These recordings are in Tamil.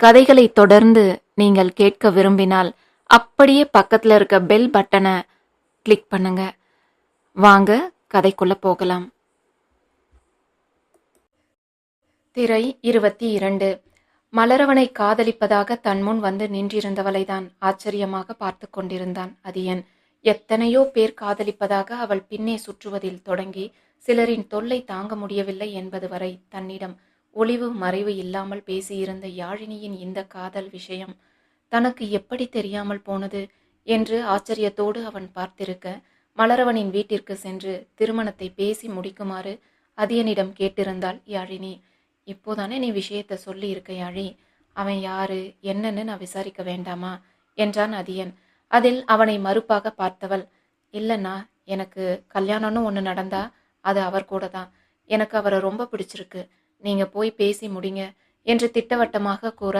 கதைகளை தொடர்ந்து நீங்கள் கேட்க விரும்பினால் அப்படியே பக்கத்தில் இருக்க பெல் பட்டனை கிளிக் பண்ணுங்க. வாங்க கதைக்குள்ள போகலாம். திரை இருபத்தி இரண்டு. மலரவனை காதலிப்பதாக தன் முன் வந்து நின்றிருந்தவளைதான் ஆச்சரியமாக பார்த்து கொண்டிருந்தான் அதியன். எத்தனையோ பேர் காதலிப்பதாக அவள் பின்னே சுற்றுவதில் தொடங்கி சிலரின் தொல்லை தாங்க முடியவில்லை என்பது வரை தன்னிடம் ஒளிவு மறைவு இல்லாமல் பேசியிருந்த யாழினியின் இந்த காதல் விஷயம் தனக்கு எப்படி தெரியாமல் போனது என்று ஆச்சரியத்தோடு அவன் பார்த்திருக்க மலரவனின் வீட்டிற்கு சென்று திருமணத்தை பேசி முடிக்குமாறு அதியனிடம் கேட்டிருந்தாள் யாழினி. இப்போதானே நீ விஷயத்த சொல்லி இருக்க யாழி? அவன் யாரு? என்னன்னு நான் விசாரிக்க வேண்டாமா? என்றான் அதியன். அதில் அவனை மறுப்பாக பார்த்தவள் இல்லைண்ணா எனக்கு கல்யாணம்னு ஒன்று நடந்தா அது அவர் கூட தான் எனக்கு அவரை ரொம்ப பிடிச்சிருக்கு. நீங்க போய் பேசி முடிங்க என்று திட்டவட்டமாக கூற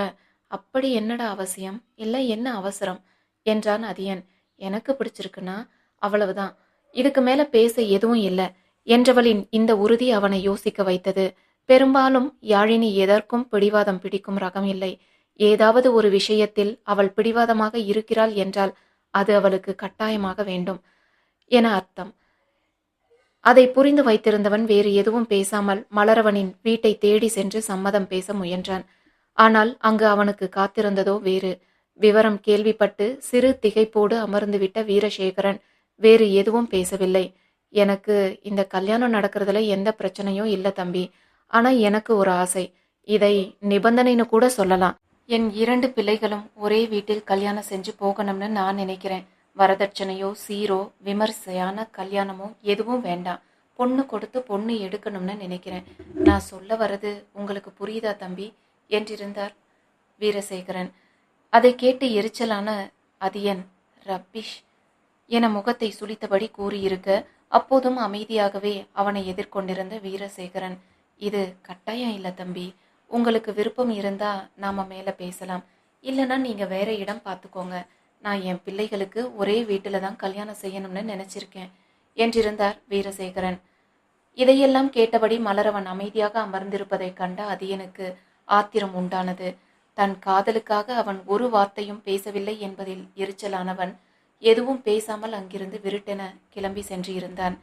அப்படி என்னடா அவசியம்? இல்லை என்ன அவசரம்? என்றான் அதியன். எனக்கு பிடிச்சிருக்குன்னா அவ்வளவுதான். இதுக்கு மேல பேச எதுவும் இல்லை என்றவளின் இந்த உறுதி அவனை யோசிக்க வைத்தது. பெரும்பாலும் யாழினி எதற்கும் பிடிவாதம் பிடிக்கும் ரகம் இல்லை. ஏதாவது ஒரு விஷயத்தில் அவள் பிடிவாதமாக இருக்கிறாள் என்றால் அது அவளுக்கு கட்டாயமாக வேண்டும் என அர்த்தம். அதை புரிந்து வைத்திருந்தவன் வேறு எதுவும் பேசாமல் மலரவனின் வீட்டை தேடி சென்று சம்மதம் பேச முயன்றான். ஆனால் அங்கு அவனுக்கு காத்திருந்ததோ வேறு. விவரம் கேள்விப்பட்டு சிறு திகைப்போடு அமர்ந்துவிட்ட வீரசேகரன் வேறு எதுவும் பேசவில்லை. எனக்கு இந்த கல்யாணம் நடக்கிறதுல எந்த பிரச்சனையும் இல்லை தம்பி. ஆனா எனக்கு ஒரு ஆசை. இதை நிபந்தனைன்னு கூட சொல்லலாம். என் இரண்டு பிள்ளைகளும் ஒரே வீட்டில் கல்யாணம் செஞ்சு போகணும்னு நான் நினைக்கிறேன். வரதட்சணையோ சீரோ விமர்சையான கல்யாணமோ எதுவும் வேண்டாம். பொண்ணு கொடுத்து பொண்ணு எடுக்கணும்னு நினைக்கிறேன். நான் சொல்ல வர்றது உங்களுக்கு புரியுதா தம்பி? என்றிருந்தார் வீரசேகரன். அதை கேட்டு எரிச்சலான அதியன் ரப்பிஷ் என முகத்தை சுளித்தபடி கூறியிருக்க அப்போதும் அமைதியாகவே அவனை எதிர்கொண்டிருந்த வீரசேகரன் இது கட்டாயம் இல்லை தம்பி. உங்களுக்கு விருப்பம் இருந்தா நாம மேல பேசலாம். இல்லைன்னா நீங்க வேற இடம் பார்த்துக்கோங்க நான் என் பிள்ளைகளுக்கு ஒரே வீட்டில் தான் கல்யாணம் செய்யணும்னு நினைச்சிருக்கேன் என்றிருந்தார் வீரசேகரன். இதையெல்லாம் கேட்டபடி மலரவன் அமைதியாக அமர்ந்திருப்பதைக் கண்ட அதியனுக்கு ஆத்திரம் உண்டானது. தன் காதலுக்காக அவன் ஒரு வார்த்தையும் பேசவில்லை என்பதில் எரிச்சலானவன் எதுவும் பேசாமல் அங்கிருந்து விருட்டென கிளம்பி சென்று இருந்தான்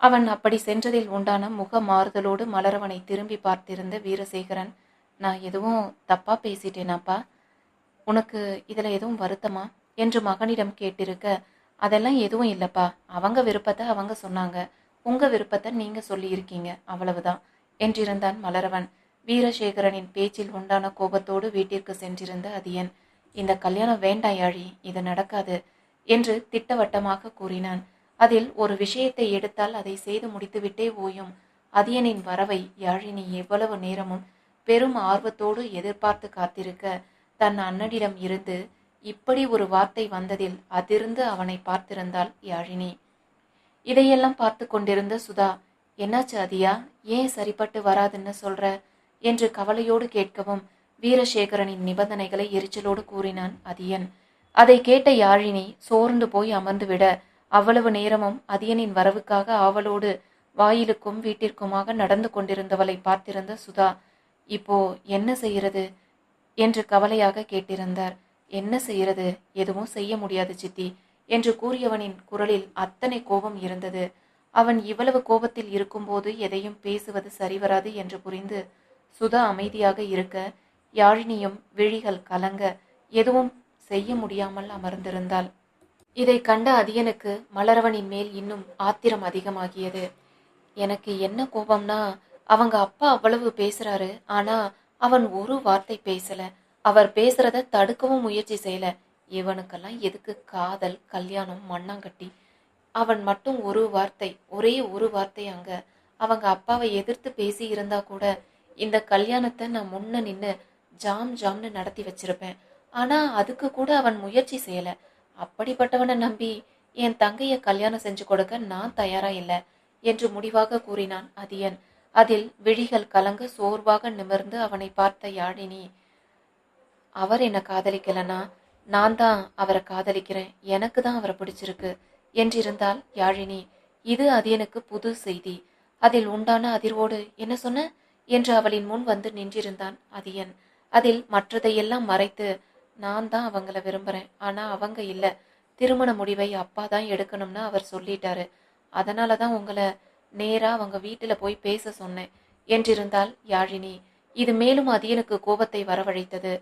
அவன் அப்படி சென்றதில் உண்டான முக மாறுதலோடு மலரவனை திரும்பி பார்த்திருந்த வீரசேகரன் நான் எதுவும் தப்பா பேசிட்டேனாப்பா? உனக்கு இதில் எதுவும் வருத்தமா? என்று மகனிடம் கேட்டிருக்க அதெல்லாம் எதுவும் இல்லைப்பா. அவங்க விருப்பத்தை அவங்க சொன்னாங்க. உங்கள் விருப்பத்தை நீங்கள் சொல்லியிருக்கீங்க. அவ்வளவுதான் என்றிருந்தான் மலரவன். வீரசேகரனின் பேச்சில் உண்டான கோபத்தோடு வீட்டிற்கு சென்றிருந்த அதியன் இந்த கல்யாணம் வேண்டாம் யாழி. இது நடக்காது என்று திட்டவட்டமாக கூறினான். அதில் ஒரு விஷயத்தை எடுத்தால் அதை செய்து முடித்துவிட்டே ஓயும் அதியனின் வரவை யாழினி எவ்வளவு நேரமும் பெரும் ஆர்வத்தோடு எதிர்பார்த்து காத்திருக்க தன் அண்ணனிடம் இருந்து இப்படி ஒரு வார்த்தை வந்ததில் அதிர்ந்து அவனை பார்த்திருந்தாள் யாழினி. இதையெல்லாம் பார்த்து கொண்டிருந்த சுதா என்னாச்சு அதியா? ஏன் சரிப்பட்டு வராதுன்னு சொல்ற? என்று கவலையோடு கேட்கவும் வீரசேகரனின் நிபந்தனைகளை எரிச்சலோடு கூறினான் அதியன். அதை கேட்ட யாழினி சோர்ந்து போய் அமர்ந்துவிட அவ்வளவு நேரமும் அதியனின் வரவுக்காக ஆவலோடு வாயிலுக்கும் வீட்டிற்குமாக நடந்து கொண்டிருந்தவளை பார்த்திருந்த சுதா இப்போ என்ன செய்யறது? என்று கவலையாக கேட்டிருந்தார். என்ன செய்யறது எதுவும் செய்ய முடியாது சித்தி என்று கூறியவனின் குரலில் அத்தனை கோபம் இருந்தது. அவன் இவ்வளவு கோபத்தில் இருக்கும்போது எதையும் பேசுவது சரிவராது என்று புரிந்து சுதா அமைதியாக இருக்க யாழினியும் விழிகள் கலங்க எதுவும் செய்ய முடியாமல் அமர்ந்திருந்தாள். இதை கண்ட அதியனுக்கு மலரவனின் மேல் இன்னும் ஆத்திரம் அதிகமாகியது. எனக்கு என்ன கோபம்னா அவங்க அப்பா அவ்வளவு பேசுறாரு ஆனா அவன் ஒரு வார்த்தை பேசல. அவர் பேசுறத தடுக்கவும் முயற்சி செய்யல. இவனுக்கெல்லாம் எதுக்கு காதல் கல்யாணம் மண்ணாங்கட்டி? அவன் மட்டும் ஒரு வார்த்தை ஒரே ஒரு வார்த்தை அங்க. அவங்க அப்பாவை எதிர்த்து பேசி இருந்தா கூட இந்த கல்யாணத்தை நான் முன்ன நின்று ஜாம் ஜாம்னு நடத்தி வச்சிருப்பேன். ஆனா அதுக்கு கூட அவன் முயற்சி செய்யல. அப்படிப்பட்டவனை நம்பி என் தங்கையை கல்யாணம் செஞ்சு கொடுக்க நான் தயாரா இல்லை என்று முடிவாக கூறினான் அதியன். அதில் விழிகள் கலங்க சோர்வாக நிமிர்ந்து அவனை பார்த்த யாழினி அவர் என்னை காதலிக்கலனா நான் தான் அவரை காதலிக்கிறேன். எனக்கு தான் அவரை பிடிச்சிருக்கு என்றிருந்தால் யாழினி. இது அதியனுக்கு புது செய்தி. அதில் உண்டான அதிர்வோடு என்ன சொன்ன? என்று அவளின் முன் வந்து நின்றிருந்தான் அதியன் அதில் மற்றதையெல்லாம் மறைத்து நான் தான் அவங்கள விரும்புறேன். ஆனா அவங்க இல்ல. திருமண முடிவை அப்பா தான் எடுக்கணும்னு அவர் சொல்லிட்டாரு. அதனால தான் உங்களை நேரா அவங்க வீட்டுல போய் பேச சொன்னேன். என்றிருந்தால் யாழினி இது மேலும் அதியனுக்கு கோபத்தை வரவழைத்தது.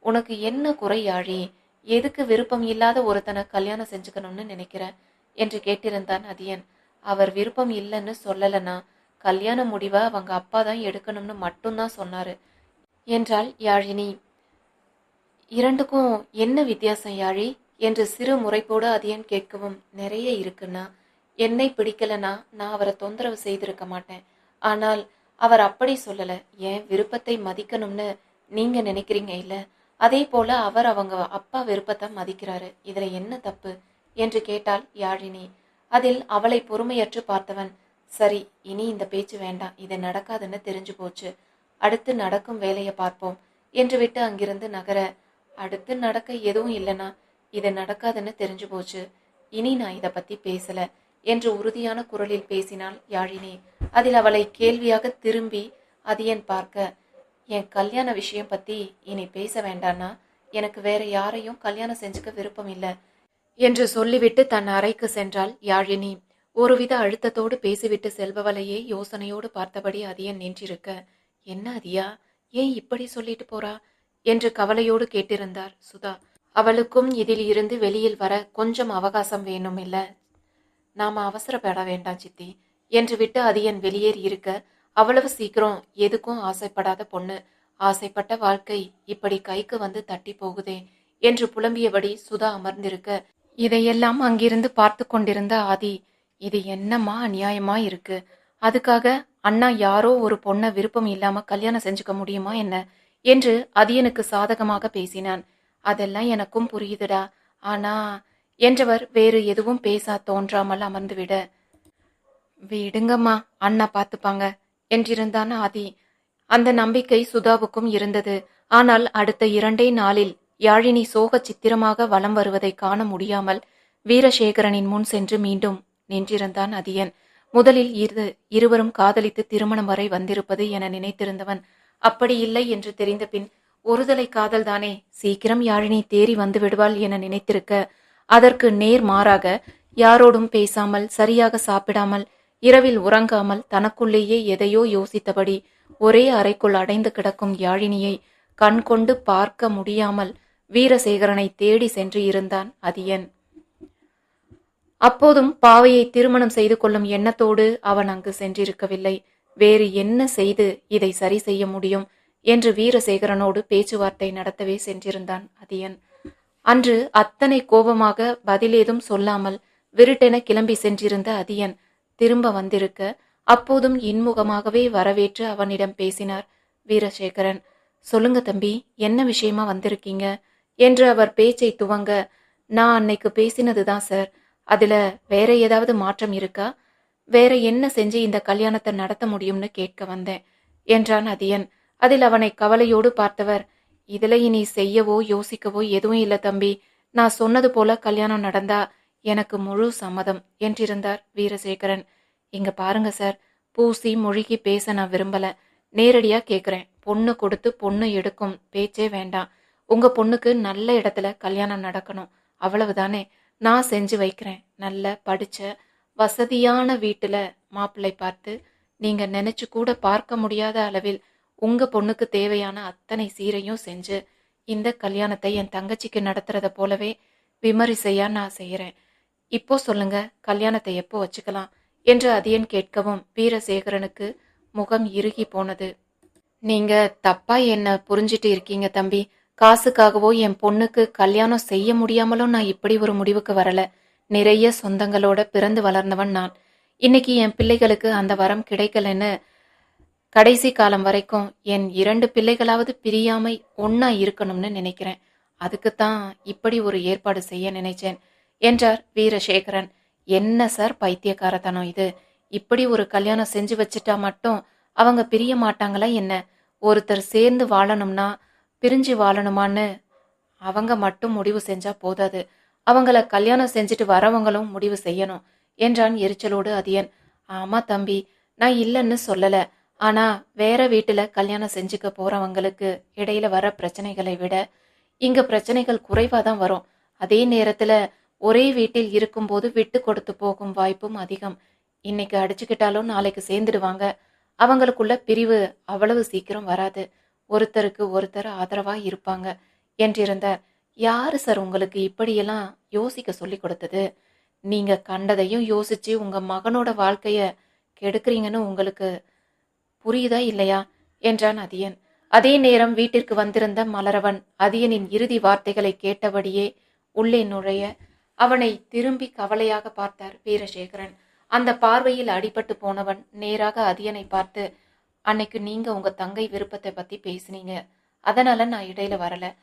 உனக்கு என்ன குறை யாழி? எதுக்கு விருப்பம் இல்லாத ஒருத்தனை கல்யாணம் செஞ்சுக்கணும்னு நினைக்கிற? என்று கேட்டிருந்தான் அதியன். அவர் விருப்பம் இல்லைன்னு சொல்லலனா கல்யாண முடிவை அவங்க அப்பா தான் எடுக்கணும்னு மட்டும்தான் சொன்னாரு. என்றாள் யாழினி. இரண்டுக்கும் என்ன வித்தியாசம் யாழி? என்று சிறு முறைப்போடு அதியன் கேட்கவும் நிறைய இருக்குன்னா என்னை பிடிக்கலனா நான் அவரை தொந்தரவு செய்திருக்க மாட்டேன். ஆனால் அவர் அப்படி சொல்லல. என் விருப்பத்தை மதிக்கணும்னு நீங்க நினைக்கிறீங்க இல்ல? அதே போல அவர் அவங்க அப்பா விருப்பத்தை மதிக்கிறாரு. இதுல என்ன தப்பு? என்று கேட்டாள் யாழினி. அதில் அவளை பொறுமையற்று பார்த்தவன் சரி இனி இந்த பேச்சு வேண்டாம். இது நடக்காதுன்னு தெரிஞ்சு போச்சு. அடுத்து நடக்கும் வேலையை பார்ப்போம் என்று விட்டு அங்கிருந்து நகர அடுத்து நடக்க எதுவும் இல்லைனா இது நடக்காதுன்னு தெரிஞ்சு போச்சு. இனி நான் இதை பத்தி பேசல. என்று உறுதியான குரலில் பேசினாள் யாழினி. அதில் அவளை கேள்வியாக திரும்பி அதியன் பார்க்க? என் கல்யாண விஷயம் பத்தி இனி பேச வேண்டானா எனக்கு வேற யாரையும் கல்யாணம் செஞ்சுக்க விருப்பம் இல்லை என்று சொல்லிவிட்டு தன் அறைக்கு சென்றாள் யாழினி. ஒருவித அழுத்தத்தோடு பேசிவிட்டு செல்பவளையே யோசனையோடு பார்த்தபடி அதியன் நின்றிருக்க? என்ன அதியா? ஏன் இப்படி சொல்லிட்டு போறா? என்று கவலையோடு கேட்டிருந்தார் சுதா. அவளுக்கும் இதில் இருந்து வெளியில் வர கொஞ்சம் அவகாசம் வேணும் இல்ல நாம அவசரப்பட வேண்டாம் சித்தி என்று விட்டு அதியன் வெளியேறி இருக்க அவ்வளவு சீக்கிரம் எதுக்கும் ஆசைப்படாத பொண்ணு. ஆசைப்பட்ட வாழ்க்கை இப்படி கைக்கு வந்து தட்டி போகுதே என்று புலம்பியபடி சுதா அமர்ந்திருக்க இதையெல்லாம் அங்கிருந்து பார்த்து கொண்டிருந்த ஆதி இது என்னம்மா அநியாயமா இருக்கு? அதுக்காக அண்ணா யாரோ ஒரு பொண்ணை விருப்பம் இல்லாம கல்யாணம் செஞ்சுக்க முடியுமா என்ன? என்று அதியனுக்கு சாதகமாக பேசினான். அதெல்லாம் எனக்கும் புரியுதுடா. ஆனா என்றவர் வேறு எதுவும் பேசா தோன்றாமல் அமர்ந்துவிட விடுங்கம்மா அண்ணா பார்த்துப்பாங்க என்றிருந்தான் ஆதி. அந்த நம்பிக்கை சுதாவுக்கும் இருந்தது. ஆனால் அடுத்த இரண்டே நாளில் யாழினி சோக சித்திரமாக வலம் வருவதை காண முடியாமல் வீரசேகரனின் முன் சென்று மீண்டும் நின்றிருந்தான் அதியன். முதலில் இரு இருவரும் காதலித்து திருமணம் வரை வந்திருப்பது என நினைத்திருந்தவன் அப்படி இல்லை என்று தெரிந்த பின் ஒருதலை காதல்தானே சீக்கிரம் யாழினி தேறி வந்து விடுவாள் என நினைத்திருக்க அதற்கு நேர் மாறாக யாரோடும் பேசாமல் சரியாக சாப்பிடாமல் இரவில் உறங்காமல் தனக்குள்ளேயே எதையோ யோசித்தபடி ஒரே அறைக்குள் அடைந்து கிடக்கும் யாழினியை கண்கொண்டு பார்க்க முடியாமல் வீரசேகரனை தேடி சென்று இருந்தான் அதியன். அப்போதும் பாவையை திருமணம் செய்து கொள்ளும் எண்ணத்தோடு அவன் அங்கு சென்றிருக்கவில்லை. வேறு என்ன செய்து இதை சரி செய்ய முடியும் என்று வீரசேகரனோடு பேச்சுவார்த்தை நடத்தவே சென்றிருந்தான் அதியன். அன்று அத்தனை கோபமாக பதிலேதும் சொல்லாமல் விருட்டென கிளம்பி சென்றிருந்த அதியன் திரும்ப வந்திருக்க அப்போதும் இன்முகமாகவே வரவேற்று அவனிடம் பேசினார் வீரசேகரன் சொல்லுங்க தம்பி என்ன விஷயமா வந்திருக்கீங்க? என்று அவர் பேச்சை துவங்க நான் அன்னைக்கு பேசினதுதான் சார். அதில் வேற ஏதாவது மாற்றம் இருக்கா? வேற என்ன செஞ்சு இந்த கல்யாணத்தை நடத்த முடியும்னு கேட்க வந்தேன் என்றான் அதியன். அதில் அவனை கவலையோடு பார்த்தவர் இதுல இனி செய்யவோ யோசிக்கவோ எதுவும் இல்லை தம்பி. நான் சொன்னது போல கல்யாணம் நடந்தா எனக்கு முழு சம்மதம் என்றிருந்தார் வீரசேகரன். இங்க பாருங்க சார் பூசி முழுகி பேச நான் விரும்பல. நேரடியா கேக்குறேன். பொண்ணு கொடுத்து பொண்ணு எடுக்கும் பேச்சே வேண்டாம். உங்க பொண்ணுக்கு நல்ல இடத்துல கல்யாணம் நடக்கணும். அவ்வளவுதானே. நான் செஞ்சு வைக்கிறேன். நல்ல படிச்ச வசதியான வீட்டுல மாப்பிள்ளை பார்த்து நீங்க நினைச்சு கூட பார்க்க முடியாத அளவில் உங்க பொண்ணுக்கு தேவையான அத்தனை சீரையும் செஞ்சு இந்த கல்யாணத்தை என் தங்கச்சிக்கு நடத்துறத போலவே விமரிசையா நான் செய்யறேன் இப்போ சொல்லுங்க கல்யாணத்தை எப்போ வச்சுக்கலாம்? என்று அதியன் கேட்கவும் வீரசேகரனுக்கு முகம் இறுகி போனது. நீங்க தப்பா என்ன புரிஞ்சிட்டு இருக்கீங்க தம்பி. காசுக்காகவோ என் பொண்ணுக்கு கல்யாணம் செய்ய முடியாமலும் நான் இப்படி ஒரு முடிவுக்கு வரல. நிறைய சொந்தங்களோட பிறந்து வளர்ந்தவன் நான். இன்னைக்கு என் பிள்ளைகளுக்கு அந்த வரம் கிடைக்கலன்னு கடைசி காலம் வரைக்கும் என் இரண்டு பிள்ளைகளாவது பிரியாமை ஒன்னா இருக்கணும்னு நினைக்கிறேன். அதுக்குத்தான் இப்படி ஒரு ஏற்பாடு செய்ய நினைச்சேன் என்றார் வீரசேகரன். என்ன சார் பைத்தியக்காரத்தனம் இது? இப்படி ஒரு கல்யாணம் செஞ்சு வச்சுட்டா மட்டும் அவங்க பிரிய மாட்டாங்களா என்ன? ஒருத்தர் சேர்ந்து வாழணும்னா பிரிஞ்சு வாழணுமான்னு அவங்க மட்டும் முடிவு செஞ்சா போதாது. அவங்கள கல்யாணம் செஞ்சுட்டு வரவங்களும் முடிவு செய்யணும் என்றான் எரிச்சலோடு அதியன் ஆமா தம்பி நான் இல்லைன்னு சொல்லலை. ஆனா வேற வீட்டுல கல்யாணம் செஞ்சுக்க போறவங்களுக்கு இடையில வர பிரச்சனைகளை விட இங்க பிரச்சனைகள் குறைவா தான் வரும். அதே நேரத்துல ஒரே வீட்டில் இருக்கும்போது விட்டு கொடுத்து போகும் வாய்ப்பும் அதிகம். இன்னைக்கு அடிச்சுக்கிட்டாலும் நாளைக்கு சேர்ந்துடுவாங்க. அவங்களுக்குள்ள பிரிவு அவ்வளவு சீக்கிரம் வராது. ஒருத்தருக்கு ஒருத்தர் ஆதரவா இருப்பாங்க. என்றிருந்தார் யாரு சார் உங்களுக்கு இப்படியெல்லாம் யோசிக்க சொல்லி கொடுத்தது? நீங்க கண்டதையும் யோசிச்சு உங்க மகனோட வாழ்க்கைய கெடுக்குறீங்கன்னு உங்களுக்கு புரியுதா இல்லையா? என்றான் அதியன். அதே நேரம் வீட்டிற்கு வந்திருந்த மலரவன் அதியனின் இறுதி வார்த்தைகளை கேட்டபடியே உள்ளே நுழைய அவனை திரும்பி கவலையாக பார்த்தார் வீரசேகரன். அந்த பார்வையில் அடிபட்டு போனவன் நேராக அதியனை பார்த்து அன்னைக்கு நீங்க உங்க தங்கை விருப்பத்தை பத்தி பேசுனீங்க. அதனால நான் இடையில வரல.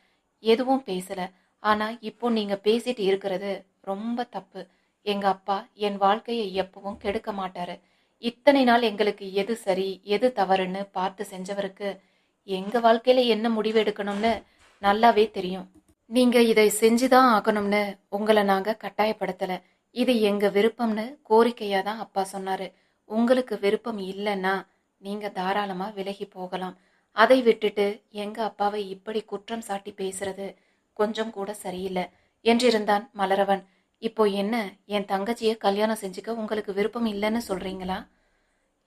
எதுவும் பேசல. ஆனா இப்போ நீங்க பேசிட்டு இருக்கிறது ரொம்ப தப்பு. எங்க அப்பா என் வாழ்க்கையை எப்பவும் கெடுக்க மாட்டாரு. இத்தனை நாள் எங்களுக்கு எது சரி எது தவறுன்னு பார்த்து செஞ்சவருக்கு எங்க வாழ்க்கையில என்ன முடிவு எடுக்கணும்னு நல்லாவே தெரியும். நீங்க இதை செஞ்சுதான் ஆகணும்னு உங்களை நாங்க கட்டாயப்படுத்தல. இது எங்க விருப்பம்னு கோரிக்கையா தான் அப்பா சொன்னாரு. உங்களுக்கு விருப்பம் இல்லைன்னா நீங்க தாராளமா விலகி போகலாம். அதை விட்டுட்டு எங்க அப்பாவை இப்படி குற்றம் சாட்டி பேசுறது கொஞ்சம் கூட சரியில்லை என்றிருந்தான் மலரவன். இப்போ என்ன என் தங்கச்சியை கல்யாணம் செஞ்சுக்க உங்களுக்கு விருப்பம் இல்லைன்னு சொல்றீங்களா?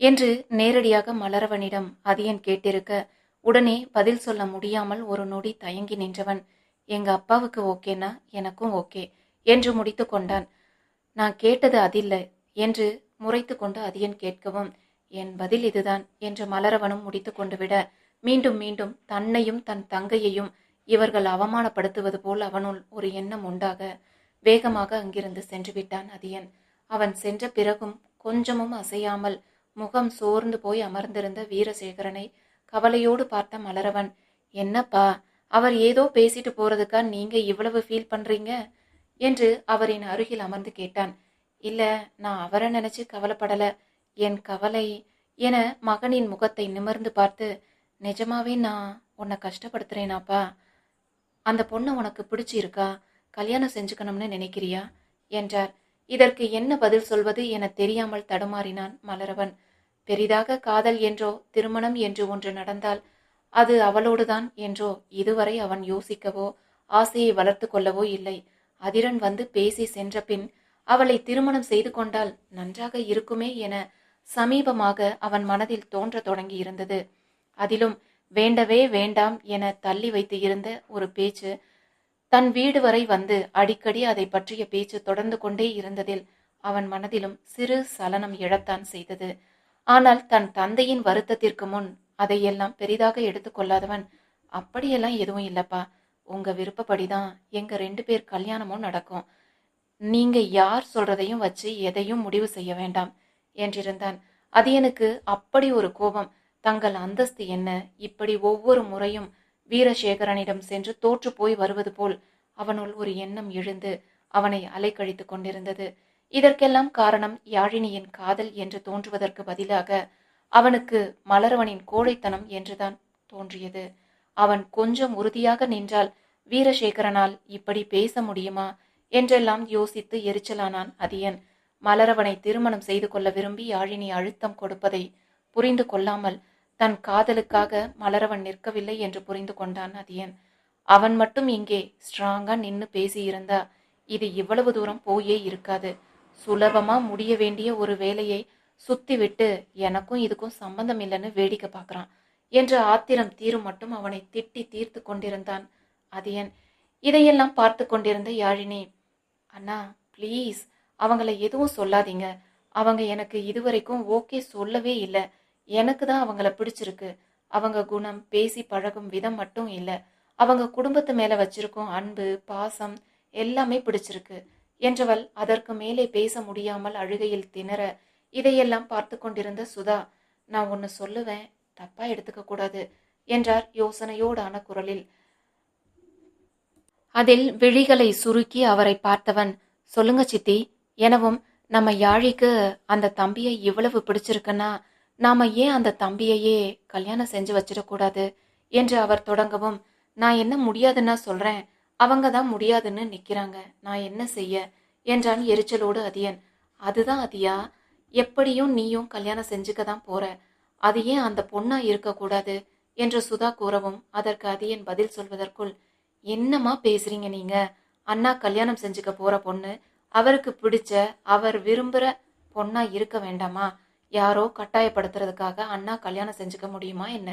என்று நேரடியாக மலரவனிடம் அதியன் கேட்டிருக்க உடனே பதில் சொல்ல முடியாமல் ஒரு நொடி தயங்கி நின்றவன் எங்க அப்பாவுக்கு ஓகேனா எனக்கும் ஓகே என்று முடித்து கொண்டான். நான் கேட்டது அதில்லை என்று முறைத்து கொண்டு அதியன் கேட்கவும் என் பதில் இதுதான் என்று மலரவனும் முடித்து கொண்டு விட மீண்டும் மீண்டும் தன்னையும் தன் தங்கையையும் இவர்கள் அவமானப்படுத்துவது போல் அவனுள் ஒரு எண்ணம் உண்டாக வேகமாக அங்கிருந்து சென்று விட்டான் அதியன். அவன் சென்ற பிறகும் கொஞ்சமும் அசையாமல் முகம் சோர்ந்து போய் அமர்ந்திருந்த வீரசேகரனை கவலையோடு பார்த்த மலரவன் என்னப்பா அவர் ஏதோ பேசிட்டு போறதுக்கா நீங்க இவ்வளவு ஃபீல் பண்றீங்க? என்று அவரின் அருகில் அமர்ந்து கேட்டான். இல்ல நான் அவரை நினைச்சு கவலைப்படல. என் கவலை என மகனின் முகத்தை நிமிர்ந்து பார்த்து நிஜமாவே நான் உன்னை கஷ்டப்படுத்துறேனாப்பா? அந்த பொண்ணு உனக்கு பிடிச்சிருக்கா? கல்யாணம் செஞ்சுக்கணும்னு நினைக்கிறியா? என்றார். இதற்கு என்ன பதில் சொல்வது என தெரியாமல் தடுமாறினான் மலரவன். பெரிதாக காதல் என்றோ திருமணம் என்று ஒன்று நடந்தால் அது அவளோடுதான் என்றோ இதுவரை அவன் யோசிக்கவோ ஆசையை வளர்த்து கொள்ளவோ இல்லை. அதிரன் வந்து பேசி சென்ற பின் அவளை திருமணம் செய்து கொண்டால் நன்றாக இருக்குமே என சமீபமாக அவன் மனதில் தோன்ற தொடங்கி இருந்தது அதிலும் வேண்டவே வேண்டாம் என தள்ளி வைத்து இருந்த ஒரு பேச்சு தன் வீடு வரை வந்து அடிக்கடி அதை பற்றிய பேச்சு தொடர்ந்து கொண்டே இருந்ததில் அவன் மனதிலும் சிறு சலனம் எழத்தான் செய்தது. ஆனால் தன் தந்தையின் வருத்தத்திற்கு முன் அதையெல்லாம் பெரிதாக எடுத்துக்கொள்ளாதவன் அப்படியெல்லாம் எதுவும் இல்லப்பா. உங்க விருப்பப்படிதான் எங்க ரெண்டு பேர் கல்யாணமும் நடக்கும். நீங்க யார் சொல்றதையும் வச்சு எதையும் முடிவு செய்ய வேண்டாம் என்றிருந்தான். அது எனக்கு அப்படி ஒரு கோபம். தங்கள் அந்தஸ்து என்ன? இப்படி ஒவ்வொரு முறையும் வீரசேகரனிடம் சென்று தோற்று போய் வருவது போல் அவனுள் ஒரு எண்ணம் எழுந்து அவனை அலைக்கழித்துக் கொண்டிருந்தது. இதற்கெல்லாம் காரணம் யாழினியின் காதல் என்று தோன்றுவதற்கு பதிலாக அவனுக்கு மலரவனின் கோழைத்தனம் என்றுதான் தோன்றியது. அவன் கொஞ்சம் உறுதியாக நின்றால் வீரசேகரனால் இப்படி பேச முடியுமா என்றெல்லாம் யோசித்து எரிச்சலானான் அதியன். மலரவனை திருமணம் செய்து கொள்ள விரும்பி யாழினி அழுத்தம் கொடுப்பதை புரிந்து கொள்ளாமல் தன் காதலுக்காக மலரவன் நிற்கவில்லை என்று புரிந்து கொண்டான் அதியன். அவன் மட்டும் இங்கே ஸ்ட்ராங்கா நின்று பேசியிருந்தா இது இவ்வளவு தூரம் போயே இருக்காது. சுலபமா முடிய வேண்டிய ஒரு வேலையை சுத்தி விட்டு எனக்கும் இதுக்கும் சம்பந்தம் இல்லைன்னு வேடிக்கை பார்க்கறான் என்ற ஆத்திரம் தீரும் மட்டும் அவனை திட்டி தீர்த்து கொண்டிருந்தான் அதியன். இதையெல்லாம் பார்த்து கொண்டிருந்த யாழினி அண்ணா ப்ளீஸ் அவங்கள எதுவும் சொல்லாதீங்க. அவங்க எனக்கு இதுவரைக்கும் ஓகே சொல்லவே இல்லை. எனக்கு தான் அவங்கள பிடிச்சிருக்கு. அவங்க குணம் பேசி பழகும் விதம் மட்டும் இல்லை. அவங்க குடும்பத்து மேல வச்சிருக்கும் அன்பு பாசம் எல்லாமே பிடிச்சிருக்கு. என்றவள் அதற்கு மேலே பேச முடியாமல் அழுகையில் திணற இதையெல்லாம் பார்த்து கொண்டிருந்த சுதா நான் ஒன்று சொல்லுவேன் தப்பா எடுத்துக்க கூடாது என்றார் யோசனையோடான குரலில். அதில் விழிகளை சுருக்கி அவரை பார்த்தவன் சொல்லுங்க சித்தி எனவும் நம்ம யாழிக்கு அந்த தம்பியை இவ்வளவு பிடிச்சிருக்குன்னா நாம ஏன் அந்த தம்பியையே கல்யாணம் செஞ்சு வச்சிடக்கூடாது என்று அவர் தொடங்கவும் நான் என்ன முடியாதுன்னா சொல்றேன். அவங்க தான் முடியாதுன்னு நிற்கிறாங்க நான் என்ன செய்ய? என்றான் எரிச்சலோடு அதியன். அதுதான் அதியா? எப்படியும் நீயும் கல்யாணம் செஞ்சுக்க தான் போற. அது ஏன் அந்த பொண்ணா இருக்கக்கூடாது என்று சுதா கூறவும் அதற்கு அதியன் பதில் சொல்வதற்குள் என்னம்மா பேசுறீங்க நீங்க? அண்ணா கல்யாணம் செஞ்சுக்க போற பொண்ணு. அவருக்கு பிடிச்ச அவர் விரும்புற பொண்ணா இருக்க வேண்டாமா? யாரோ கட்டாயப்படுத்துறதுக்காக அண்ணா கல்யாணம் செஞ்சுக்க முடியுமா என்ன?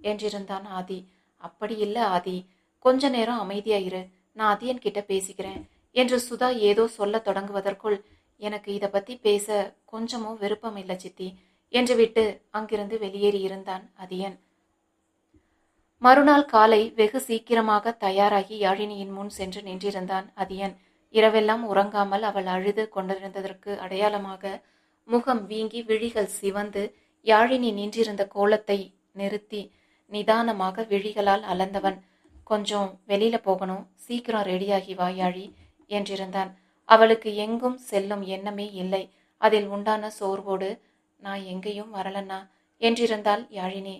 என்றிருந்தான் ஆதி. அப்படி இல்லை ஆதி. கொஞ்ச நேரம் அமைதியாயிரு நான் அதியன் கிட்ட பேசிக்கிறேன் என்று சுதா ஏதோ சொல்ல தொடங்குவதற்குள் எனக்கு இதை பத்தி பேச கொஞ்சமும் விருப்பம் இல்லை சித்தி என்று விட்டு அங்கிருந்து வெளியேறி இருந்தான் அதியன். மறுநாள் காலை வெகு சீக்கிரமாக தயாராகி யாழினியின் முன் சென்று நின்றிருந்தான் அதியன். இரவெல்லாம் உறங்காமல் அவள் அழுது கொண்டிருந்ததற்கு அடையாளமாக முகம் வீங்கி விழிகள் சிவந்து யாழினி நின்றிருந்த கோலத்தை நிறுத்தி நிதானமாக விழிகளால் அளந்தவன் கொஞ்சம் வெளியில போகணும் சீக்கிரம் ரெடியாகி வா யாழி என்றிருந்தான். அவளுக்கு எங்கும் செல்லும் எண்ணமே இல்லை. அதில் உண்டான சோர்வோடு நான் எங்கேயும் வரலண்ணா என்றிருந்தால் யாழினி.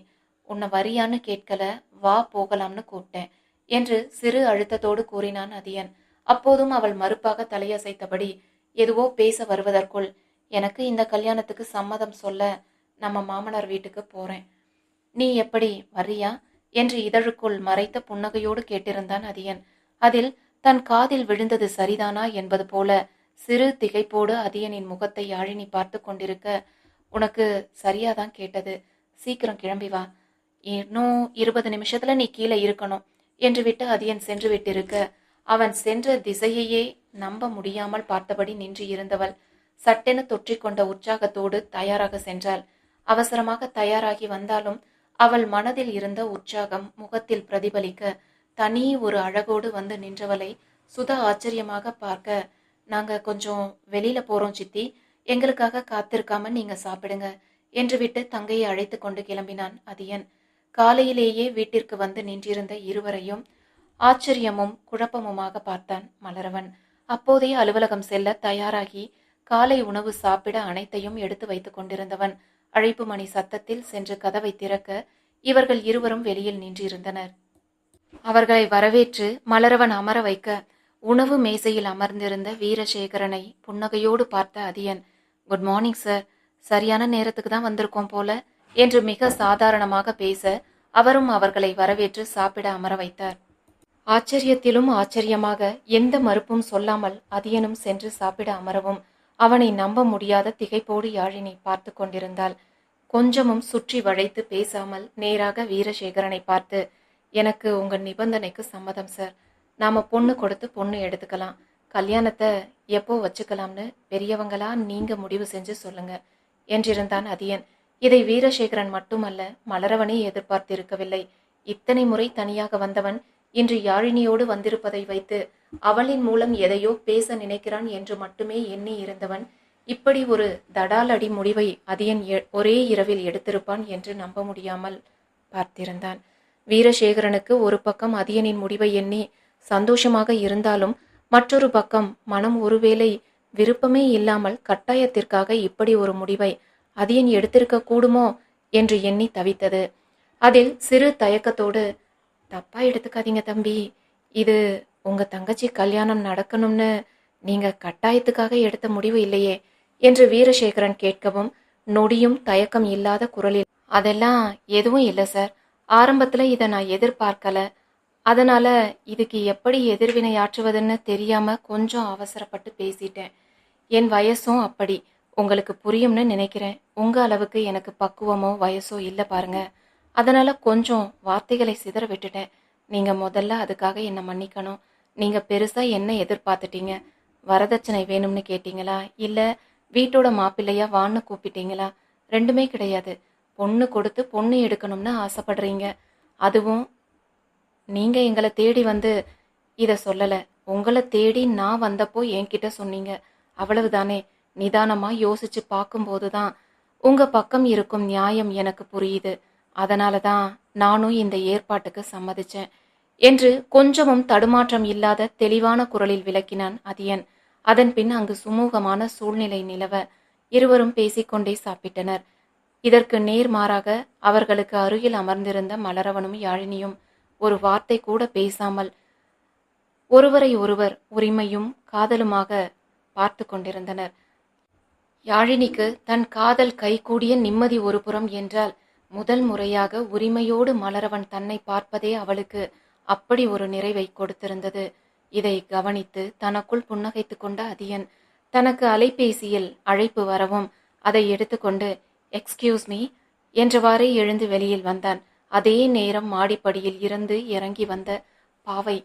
உன்னை வரியான்னு கேட்கல வா போகலாம்னு கூப்பிட்டேன் என்று சிறு அழுத்தத்தோடு கூறினான் அதியன் அப்போதும் அவள் மறுப்பாக தலையசைத்தபடி எதுவோ பேச வருவதற்குள் எனக்கு இந்த கல்யாணத்துக்கு சம்மதம் சொல்ல நம்ம மாமனார் வீட்டுக்கு போறேன். நீ எப்படி வர்றியா? என்று இதழுக்குள் மறைத்த புன்னகையோடு கேட்டிருந்தான் அதியன். அதில் தன் காதில் விழுந்தது சரிதானா? என்பது போல சிறு திகைப்போடு அதியனின் முகத்தை யாழினி பார்த்து கொண்டிருக்க உனக்கு சரியாதான் கேட்டது. சீக்கிரம் கிளம்பி வா. இன்னும் இருபது நிமிஷத்துல நீ கீழே இருக்கணும். என்று விட்டு அதியன் சென்று விட்டிருக்க அவன் சென்ற திசையையே நம்ப முடியாமல் பார்த்தபடி நின்று இருந்தவள். சட்டென தொற்றிக்கொண்ட உற்சாகத்தோடு தயாராக சென்றாள். அவசரமாக தயாராகி வந்தாலும் அவள் மனதில் இருந்த உற்சாகம் முகத்தில் பிரதிபலிக்க தனி ஒரு அழகோடு வந்து நின்றவளை சுதா ஆச்சரியமாக பார்க்க நாங்க கொஞ்சம் வெளியில போறோம் சித்தி. எங்களுக்காக காத்திருக்காம நீங்க சாப்பிடுங்க என்று விட்டு தங்கையை அழைத்து கொண்டு கிளம்பினான் அதியன். காலையிலேயே வீட்டிற்கு வந்து நின்றிருந்த இருவரையும் ஆச்சரியமும் குழப்பமுமாக பார்த்தான் மலரவன். அப்போதே அலுவலகம் செல்ல தயாராகி காலை உணவு சாப்பிட அனைத்தையும் எடுத்து வைத்துக் கொண்டிருந்தவன். அழைப்பு மணி சத்தத்தில் சென்று கதவை திறக்க இவர்கள் இருவரும் வெளியில் நின்றிருந்தனர். அவர்களை வரவேற்று மலரவன் அமர வைக்க உணவு மேசையில் அமர்ந்திருந்த வீரசேகரனை புன்னகையோடு பார்த்த அதியன் குட் மார்னிங் சார் சரியான நேரத்துக்கு தான் வந்திருக்கோம் போல என்று மிக சாதாரணமாக பேச அவரும் அவர்களை வரவேற்று சாப்பிட அமர வைத்தார். ஆச்சரியத்திலும் ஆச்சரியமாக எந்த மறுப்பும் சொல்லாமல் அதியனும் சென்று சாப்பிட அமரவும் அவனை நம்ப முடியாத திகைப்போடு யாழினி பார்த்து கொண்டிருந்தாள். கொஞ்சமும் சுற்றி வளைத்து பேசாமல் நேராக வீரசேகரனை பார்த்து எனக்கு உங்கள் நிபந்தனைக்கு சம்மதம் சார் நாம பொண்ணு கொடுத்து பொண்ணு எடுத்துக்கலாம். கல்யாணத்தை எப்போ வச்சுக்கலாம்னு பெரியவங்களா நீங்க முடிவு செஞ்சு சொல்லுங்க என்றிருந்தான் அதியன். இதை வீரசேகரன் மட்டுமல்ல மலரவனே எதிர்பார்த்திருக்கவில்லை. இத்தனை முறை தனியாக வந்தவன் இன்று யாழினியோடு வந்திருப்பதை வைத்து அவளின் மூலம் எதையோ பேச நினைக்கிறான் என்று மட்டுமே எண்ணி இருந்தவன் இப்படி ஒரு தடாலடி முடிவை அதியன் எ- ஒரே இரவில் எடுத்திருப்பான் என்று நம்ப முடியாமல் பார்த்திருந்தான். வீரசேகரனுக்கு ஒரு பக்கம் அதியனின் முடிவை எண்ணி சந்தோஷமாக இருந்தாலும் மற்றொரு பக்கம் மனம் ஒருவேளை விருப்பமே இல்லாமல் கட்டாயத்திற்காக இப்படி ஒரு முடிவை அதியன் எடுத்திருக்க கூடுமோ என்று எண்ணி தவித்தது. அதில் சிறு தயக்கத்தோடு தப்பா எடுத்துக்காதீங்க தம்பி. இது உங்க தங்கச்சி கல்யாணம் நடக்கணும்னு நீங்க கட்டாயத்துக்காக எடுத்த முடிவு இல்லையே என்று வீரசேகரன் கேட்கவும் நொடியும் தயக்கம் இல்லாத குரலில் அதெல்லாம் எதுவும் இல்லை சார். ஆரம்பத்துல இதை நான் எதிர்பார்க்கல. அதனால இதுக்கு எப்படி எதிர்வினையாற்றுவதுன்னு தெரியாம கொஞ்சம் அவசரப்பட்டு பேசிட்டேன். என் வயசும் அப்படி. உங்களுக்கு புரியும்னு நினைக்கிறேன். உங்க அளவுக்கு எனக்கு பக்குவமோ வயசோ இல்லை பாருங்க. அதனால் கொஞ்சம் வார்த்தைகளை சிதற விட்டுட்டேன் நீங்கள் முதல்ல அதுக்காக என்னை மன்னிக்கணும்? நீங்கள் பெருசாக என்ன எதிர்பார்த்துட்டீங்க? வரதட்சணை வேணும்னு கேட்டீங்களா? இல்லை வீட்டோட மாப்பிள்ளையா வான்னு கூப்பிட்டீங்களா? ரெண்டுமே கிடையாது. பொண்ணு கொடுத்து பொண்ணு எடுக்கணும்னு ஆசைப்படுறீங்க. அதுவும் நீங்கள் எங்களை தேடி வந்து இதை சொல்லலை. உங்களை தேடி நான் வந்தப்போ என்கிட்ட சொன்னீங்க. அவ்வளவுதானே. நிதானமாக யோசிச்சு பார்க்கும்போது தான் உங்கள் பக்கம் இருக்கும் நியாயம் எனக்கு புரியுது. அதனால தான் நானும் இந்த ஏற்பாட்டுக்கு சம்மதிச்சேன் என்று கொஞ்சமும் தடுமாற்றம் இல்லாத தெளிவான குரலில் விளக்கினான் அதியன். அதன் பின் அங்கு சுமூகமான சூழ்நிலை நிலவ இருவரும் பேசிக்கொண்டே சாப்பிட்டனர். இதற்கு நேர்மாறாக அவர்களுக்கு அருகில் அமர்ந்திருந்த மலரவனும் யாழினியும் ஒரு வார்த்தை கூட பேசாமல் ஒருவரை ஒருவர் உரிமையும் காதலுமாக பார்த்து கொண்டிருந்தனர். யாழினிக்கு தன் காதல் கைகூடிய நிம்மதி ஒருபுறம் என்றால் முதல் முறையாக உரிமையோடு மலரவன் தன்னை பார்ப்பதே அவளுக்கு அப்படி ஒரு நிறைவை கொடுத்திருந்தது. இதை கவனித்து தனக்குள் புன்னகைத்து கொண்ட அதியன் தனக்கு அலைபேசியில் அழைப்பு வரவும் அதை எடுத்துக்கொண்டு எக்ஸ்கியூஸ் மீ என்றவாறே எழுந்து வெளியில் வந்தான். அதே நேரம் மாடிப்படியில் இருந்து இறங்கி வந்த பாவை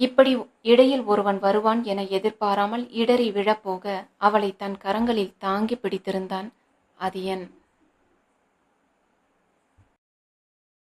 இப்படி இடையில் ஒருவன் வருவான் என எதிர்பாராமல் இடறி விழப்போக அவளை தன் கரங்களில் தாங்கி பிடித்திருந்தான். அதியன்.